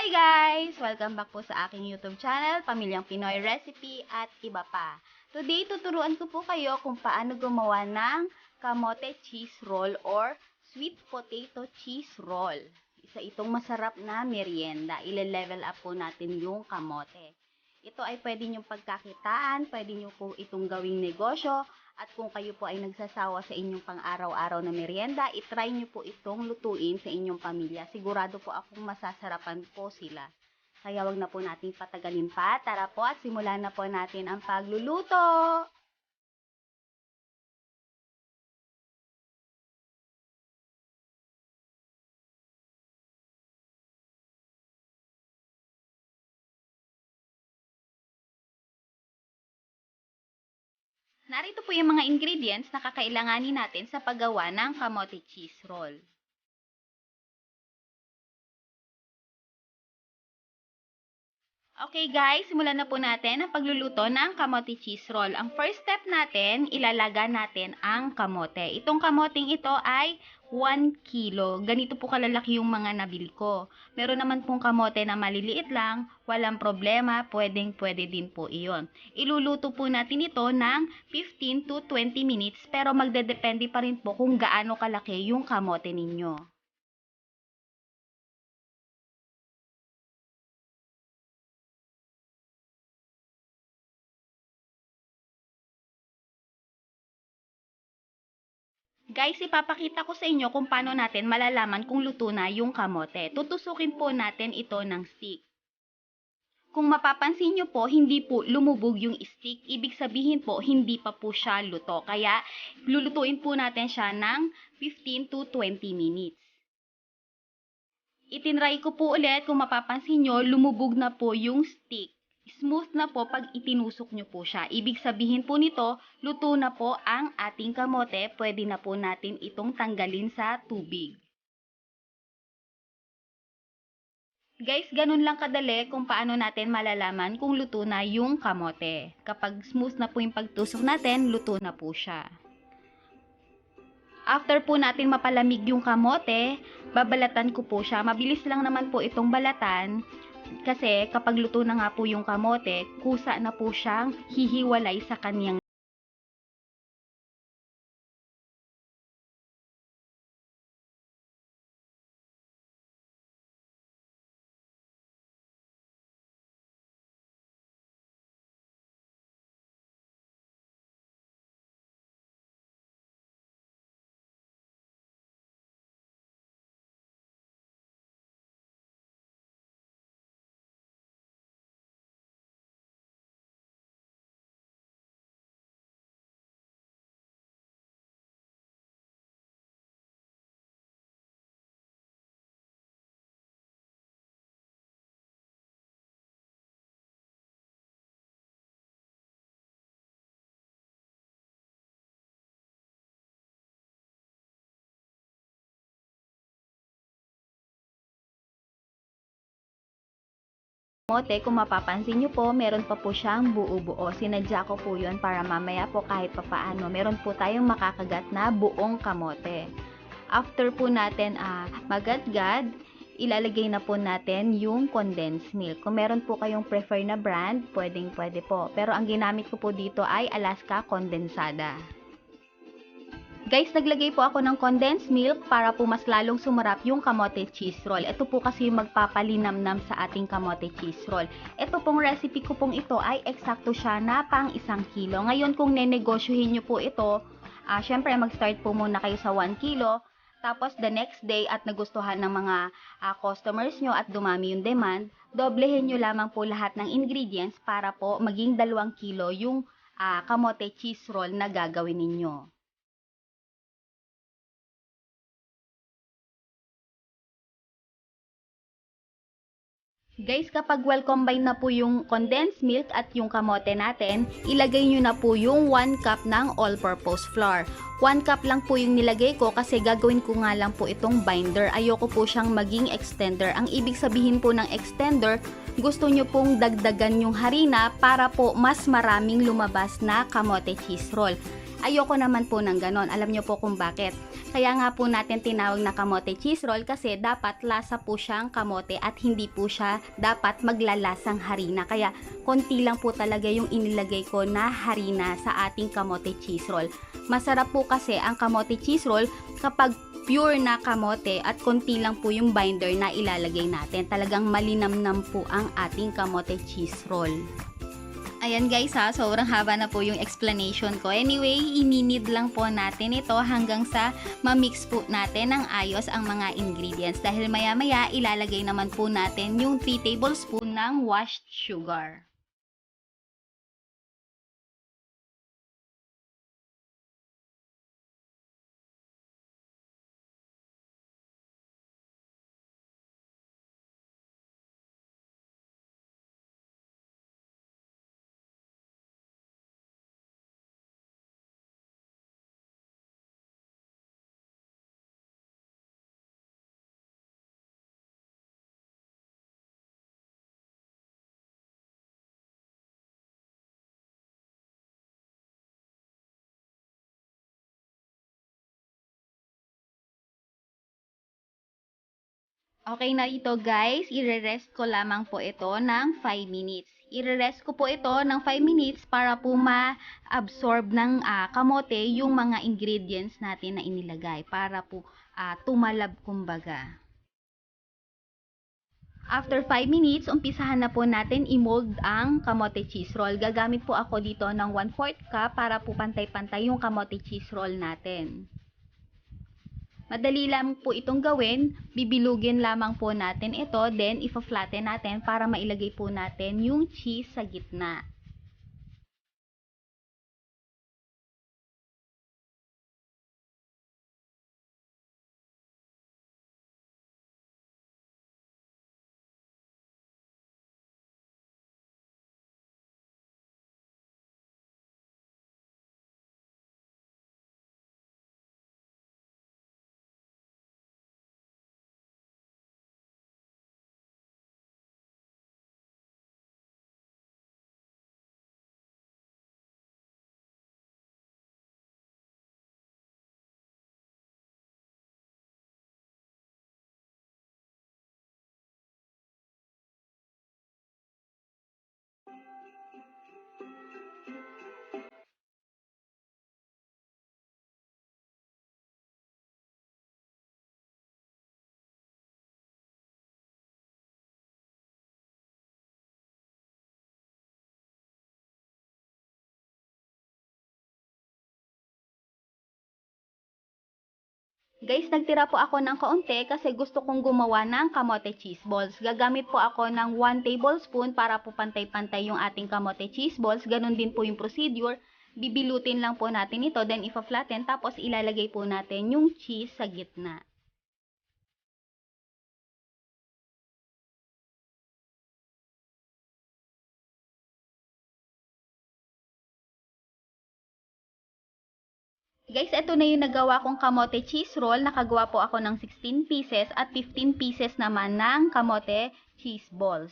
Hi guys! Welcome back po sa aking YouTube channel, Pamilyang Pinoy Recipe at iba pa. Today, tuturuan ko po kayo kung paano gumawa ng kamote cheese roll or sweet potato cheese roll. Isa itong masarap na merienda. Ile-level up po natin yung kamote. Ito ay pwede nyo pagkakitaan, pwede nyo po itong gawing negosyo, at kung kayo po ay nagsasawa sa inyong pang-araw-araw na merienda, itry nyo po itong lutuin sa inyong pamilya. Sigurado po akong masasarapan po sila. Kaya wag na po nating patagalin pa. Tara po at simulan na po natin ang pagluluto. Narito po yung mga ingredients na kakailanganin natin sa paggawa ng kamote cheese roll. Okay guys, simulan na po natin ang pagluluto ng kamote cheese roll. Ang first step natin, ilalaga natin ang kamote. Itong kamoting ito ay 1 kilo. Ganito po kalalaki yung mga nabili ko. Meron naman pong kamote na maliliit lang, walang problema, pwedeng pwede din po iyon. Iluluto po natin ito ng 15 to 20 minutes pero magdedepende pa rin po kung gaano kalaki yung kamote ninyo. Guys, ipapakita ko sa inyo kung paano natin malalaman kung luto na yung kamote. Tutusukin po natin ito ng stick. Kung mapapansin nyo po, hindi po lumubog yung stick. Ibig sabihin po, hindi pa po siya luto. Kaya, lulutuin po natin siya ng 15 to 20 minutes. Itinry ko po ulit, kung mapapansin nyo, lumubog na po yung stick smooth na po pag itinusok nyo po siya. Ibig sabihin po nito, luto na po ang ating kamote. Pwede na po natin itong tanggalin sa tubig. Guys, ganun lang kadali kung paano natin malalaman kung luto na yung kamote. Kapag smooth na po yung pagtusok natin, luto na po siya. After po natin mapalamig yung kamote, babalatan ko po siya. Mabilis lang naman po itong balatan kasi kapag luto na nga po yung kamote, kusa na po siyang hihiwalay sa kanyang kamote, kung mapapansin nyo po, meron pa po siyang buo-buo. Sinadya ko po yun para mamaya po kahit papaano, meron po tayong makakagat na buong kamote. After po natin uh, magadgad, ilalagay na po natin yung condensed milk. Kung meron po kayong prefer na brand, pwedeng pwede po. Pero ang ginamit ko po dito ay Alaska Condensada. Guys, naglagay po ako ng condensed milk para po mas lalong sumarap yung kamote cheese roll. Ito po kasi yung magpapalinamnam sa ating kamote cheese roll. Ito pong recipe ko pong ito ay eksakto siya na pang isang kilo. Ngayon kung nenegosyohin nyo po ito, uh, syempre mag-start po muna kayo sa 1 kilo. Tapos the next day at nagustuhan ng mga uh, customers nyo at dumami yung demand, doblehin nyo lamang po lahat ng ingredients para po maging 2 kilo yung uh, kamote cheese roll na gagawin ninyo. Guys, kapag well combine na po yung condensed milk at yung kamote natin, ilagay nyo na po yung 1 cup ng all-purpose flour. 1 cup lang po yung nilagay ko kasi gagawin ko nga lang po itong binder. Ayoko po siyang maging extender. Ang ibig sabihin po ng extender, gusto nyo pong dagdagan yung harina para po mas maraming lumabas na kamote cheese roll. Ayoko naman po ng ganon. Alam nyo po kung bakit. Kaya nga po natin tinawag na kamote cheese roll kasi dapat lasa po siyang kamote at hindi po siya dapat maglalasang harina. Kaya konti lang po talaga yung inilagay ko na harina sa ating kamote cheese roll. Masarap po kasi ang kamote cheese roll kapag pure na kamote at konti lang po yung binder na ilalagay natin. Talagang malinamnam po ang ating kamote cheese roll. Ayan guys ha, sobrang haba na po yung explanation ko. Anyway, ininid lang po natin ito hanggang sa ma-mix po natin ng ayos ang mga ingredients. Dahil maya maya ilalagay naman po natin yung 3 tablespoon ng washed sugar. Okay na ito guys, ire-rest ko lamang po ito ng 5 minutes. Ire-rest ko po ito ng 5 minutes para po ma-absorb ng ah, kamote yung mga ingredients natin na inilagay para po ah, tumalab kumbaga. After 5 minutes, umpisahan na po natin i-mold ang kamote cheese roll. Gagamit po ako dito ng 1/4 cup para po pantay-pantay yung kamote cheese roll natin. Madali lang po itong gawin. Bibilugin lamang po natin ito. Then, ipa-flatten natin para mailagay po natin yung cheese sa gitna. Guys, nagtira po ako ng kaunti kasi gusto kong gumawa ng kamote cheese balls. Gagamit po ako ng 1 tablespoon para po pantay-pantay yung ating kamote cheese balls. Ganon din po yung procedure. Bibilutin lang po natin ito, then ipa-flatten, tapos ilalagay po natin yung cheese sa gitna. Guys, ito na yung nagawa kong kamote cheese roll. Nakagawa po ako ng 16 pieces at 15 pieces naman ng kamote cheese balls.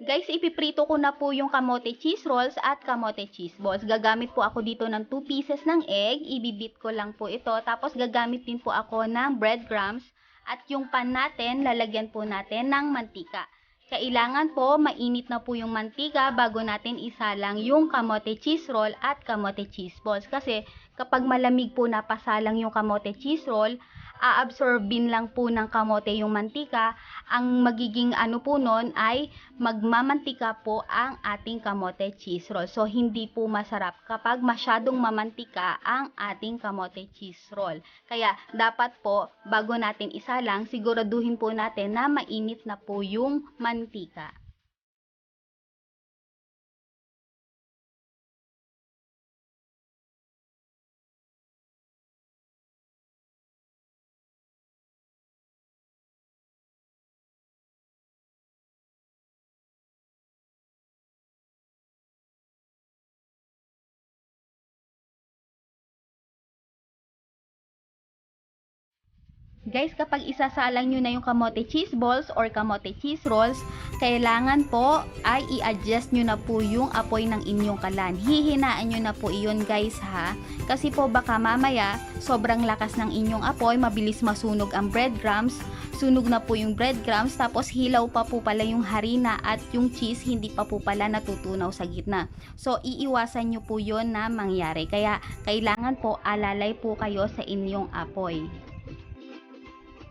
Guys, ipiprito ko na po yung kamote cheese rolls at kamote cheese balls. Gagamit po ako dito ng 2 pieces ng egg. Ibibit ko lang po ito. Tapos gagamit din po ako ng breadcrumbs. At yung pan natin, lalagyan po natin ng mantika. Kailangan po mainit na po yung mantika bago natin isalang yung kamote cheese roll at kamote cheese balls. Kasi kapag malamig po napasalang yung kamote cheese roll, aabsorbin lang po ng kamote yung mantika. Ang magiging ano po nun ay magmamantika po ang ating kamote cheese roll. So, hindi po masarap kapag masyadong mamantika ang ating kamote cheese roll. Kaya, dapat po, bago natin isalang, siguraduhin po natin na mainit na po yung mantika. Guys, kapag isasalang nyo na yung kamote cheese balls or kamote cheese rolls, kailangan po ay i-adjust nyo na po yung apoy ng inyong kalan. Hihinaan nyo na po iyon guys ha. Kasi po baka mamaya, sobrang lakas ng inyong apoy, mabilis masunog ang breadcrumbs, sunog na po yung breadcrumbs, tapos hilaw pa po pala yung harina at yung cheese hindi pa po pala natutunaw sa gitna. So, iiwasan nyo po yon na mangyari. Kaya, kailangan po alalay po kayo sa inyong apoy.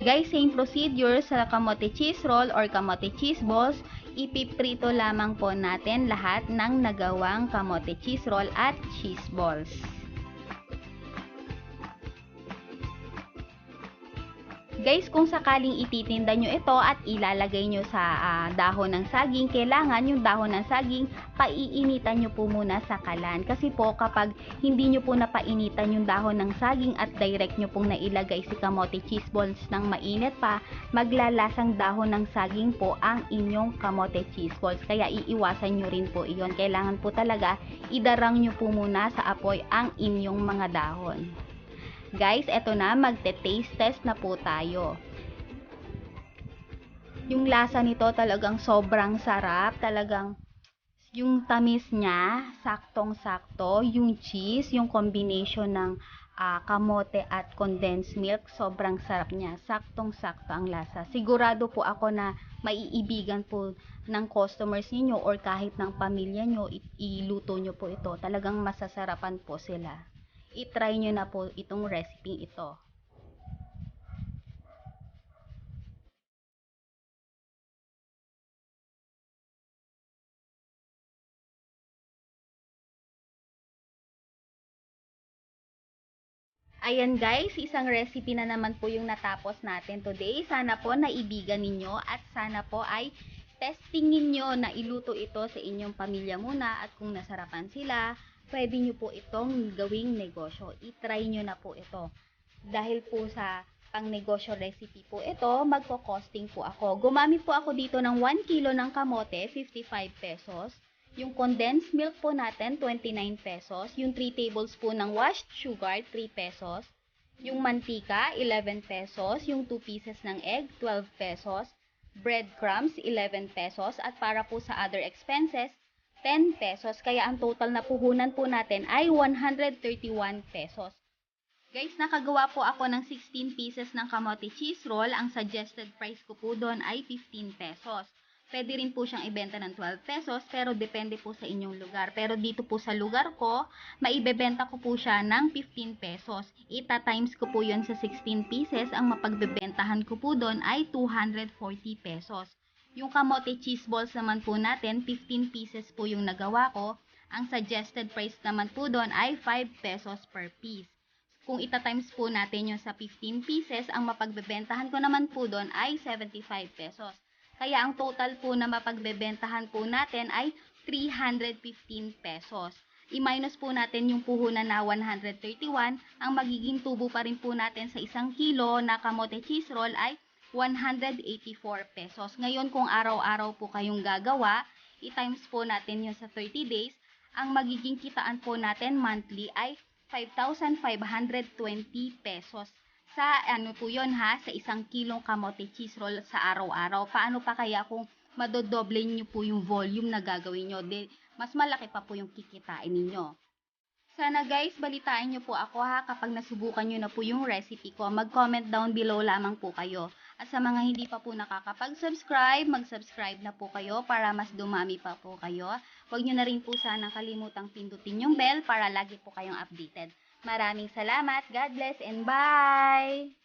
Guys, same procedure sa kamote cheese roll or kamote cheese balls. Ipiprito lamang po natin lahat ng nagawang kamote cheese roll at cheese balls. Guys, kung sakaling ititinda nyo ito at ilalagay nyo sa ah, dahon ng saging, kailangan yung dahon ng saging, paiinitan nyo po muna sa kalan. Kasi po, kapag hindi nyo po napainitan yung dahon ng saging at direct nyo pong nailagay si kamote cheese balls ng mainit pa, maglalasang dahon ng saging po ang inyong kamote cheese balls. Kaya iiwasan nyo rin po iyon. Kailangan po talaga, idarang nyo po muna sa apoy ang inyong mga dahon. Guys, eto na, magte-taste test na po tayo. Yung lasa nito talagang sobrang sarap, talagang yung tamis niya, saktong-sakto, yung cheese, yung combination ng ah, kamote at condensed milk, sobrang sarap niya, saktong-sakto ang lasa. Sigurado po ako na maiibigan po ng customers niyo or kahit ng pamilya niyo, iluto niyo po ito. Talagang masasarapan po sila i-try nyo na po itong recipe ito. Ayan guys, isang recipe na naman po yung natapos natin today. Sana po naibigan ninyo at sana po ay testingin nyo na iluto ito sa inyong pamilya muna at kung nasarapan sila, pwede nyo po itong gawing negosyo. I-try nyo na po ito. Dahil po sa pang negosyo recipe po ito, magko-costing po ako. Gumamit po ako dito ng 1 kilo ng kamote, 55 pesos. Yung condensed milk po natin, 29 pesos. Yung 3 tablespoon ng washed sugar, 3 pesos. Yung mantika, 11 pesos. Yung 2 pieces ng egg, 12 pesos. Breadcrumbs, 11 pesos. At para po sa other expenses, 10 pesos. Kaya ang total na puhunan po natin ay 131 pesos. Guys, nakagawa po ako ng 16 pieces ng kamote cheese roll. Ang suggested price ko po doon ay 15 pesos. Pwede rin po siyang ibenta ng 12 pesos, pero depende po sa inyong lugar. Pero dito po sa lugar ko, maibebenta ko po siya ng 15 pesos. Ita times ko po yun sa 16 pieces. Ang mapagbebentahan ko po doon ay 240 pesos. Yung kamote cheese balls naman po natin, 15 pieces po yung nagawa ko. Ang suggested price naman po doon ay 5 pesos per piece. Kung ita-times po natin yung sa 15 pieces, ang mapagbebentahan ko naman po doon ay 75 pesos. Kaya ang total po na mapagbebentahan po natin ay 315 pesos. I-minus po natin yung puhunan na 131, ang magiging tubo pa rin po natin sa isang kilo na kamote cheese roll ay 184 pesos. Ngayon, kung araw-araw po kayong gagawa, i-times po natin yun sa 30 days, ang magiging kitaan po natin monthly ay 5,520 pesos. Sa ano po yun ha, sa isang kilong kamote cheese roll sa araw-araw. Paano pa kaya kung madodoble nyo po yung volume na gagawin nyo? De, mas malaki pa po yung kikitain ninyo. Sana guys, balitaan nyo po ako ha kapag nasubukan nyo na po yung recipe ko. Mag-comment down below lamang po kayo. At sa mga hindi pa po nakakapag-subscribe, mag-subscribe na po kayo para mas dumami pa po kayo. Huwag nyo na rin po sana kalimutang pindutin yung bell para lagi po kayong updated. Maraming salamat, God bless, and bye!